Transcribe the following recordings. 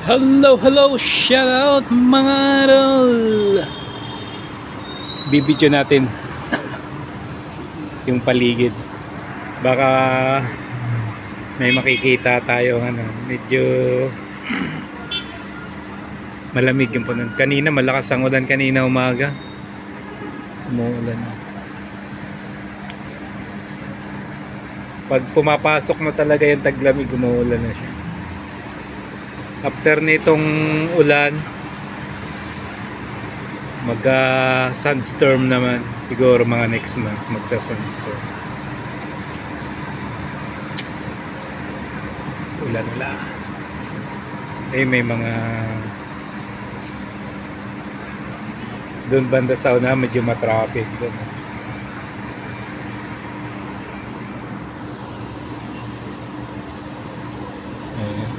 Hello, hello, shout out mga idol. Bibidyo natin yung paligid. Baka may makikita tayo ano, medyo malamig yung punan. Kanina malakas ang ulan kanina umaga. Umuulan. Pag pumapasok na talaga yung taglamig, umuulan na siya. After nitong ulan, mag ah, sunstorm naman. Siguro mga next month magsa sunstorm. Ulan ulan. Eh may mga doon banda sa una medyo matraffic doon. Ayan.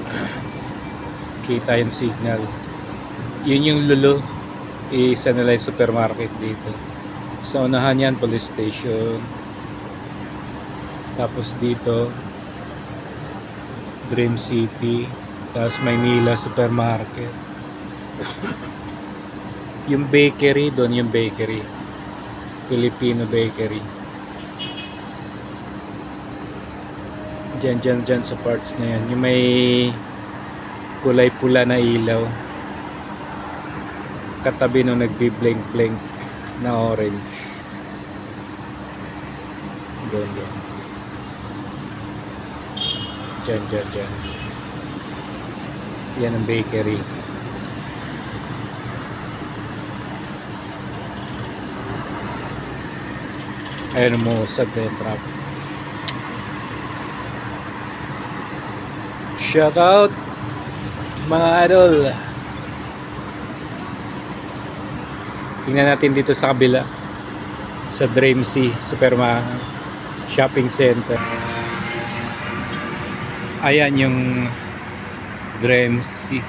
Kita yung signal. Yun yung lulo. Isa nila supermarket dito. Sa unahan yan, police station. Tapos dito, Dream City. Tapos Maynila Supermarket. yung bakery, doon yung bakery. Filipino bakery. Diyan, diyan, diyan sa parts na yan. Yung may kulay pula na ilaw. Katabi nung nagbi-blink-blink na orange. Doon, doon. Diyan, diyan, diyan. Yan ang bakery. Ayun mo sa traffic. Shout out mga idol. Tingnan natin dito sa kabila sa Dream Sea Superma Shopping Center. Ayan yung Dream Sea.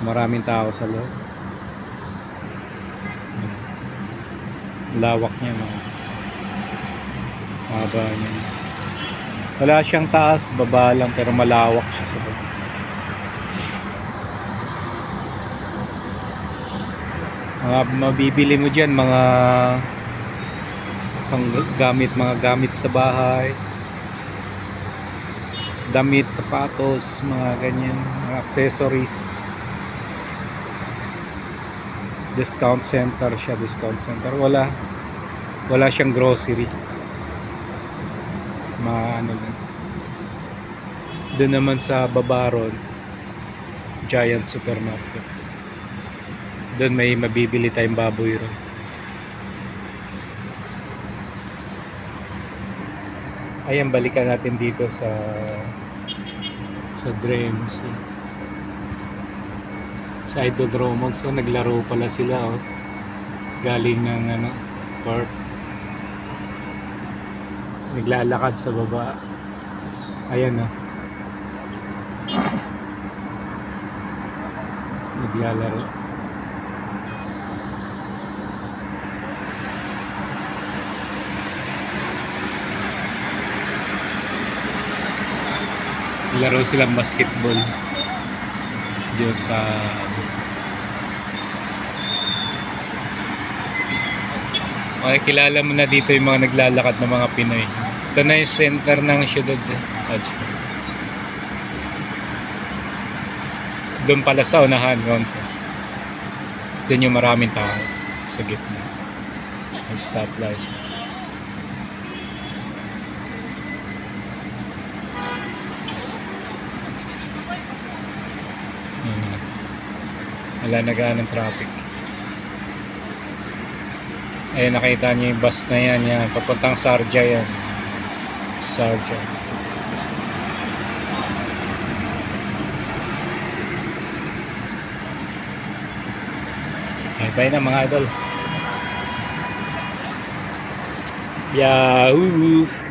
Maraming tao sa loob. Lawak niya mga haba niya. Wala siyang taas, baba lang pero malawak siya sa baba. Mga mabibili mo diyan mga pang gamit mga gamit sa bahay. Damit, sapatos, mga ganyan, mga accessories. Discount center siya, discount center. Wala wala siyang grocery mga ano lang. Doon naman sa Babaron, Giant Supermarket. Doon may mabibili tayong baboy ron. Ayan, balikan natin dito sa sa Dreams. Sa Idodromo. So, naglaro pala sila, oh. Galing ng, ano, court naglalakad sa baba ayan oh. naglalaro laro silang basketball diyan sa Makikilala mo na dito yung mga naglalakad ng mga Pinoy. Ito na yung center ng syudad. eh. Doon pala sa unahan. Doon yung maraming tao sa gitna. May stoplight. Hmm. Wala nagaan ng traffic. Ayun, nakita niyo yung bus na yan. yan. Papuntang Sarja yan. Sarja. Ay, bye na mga idol. Yahoo!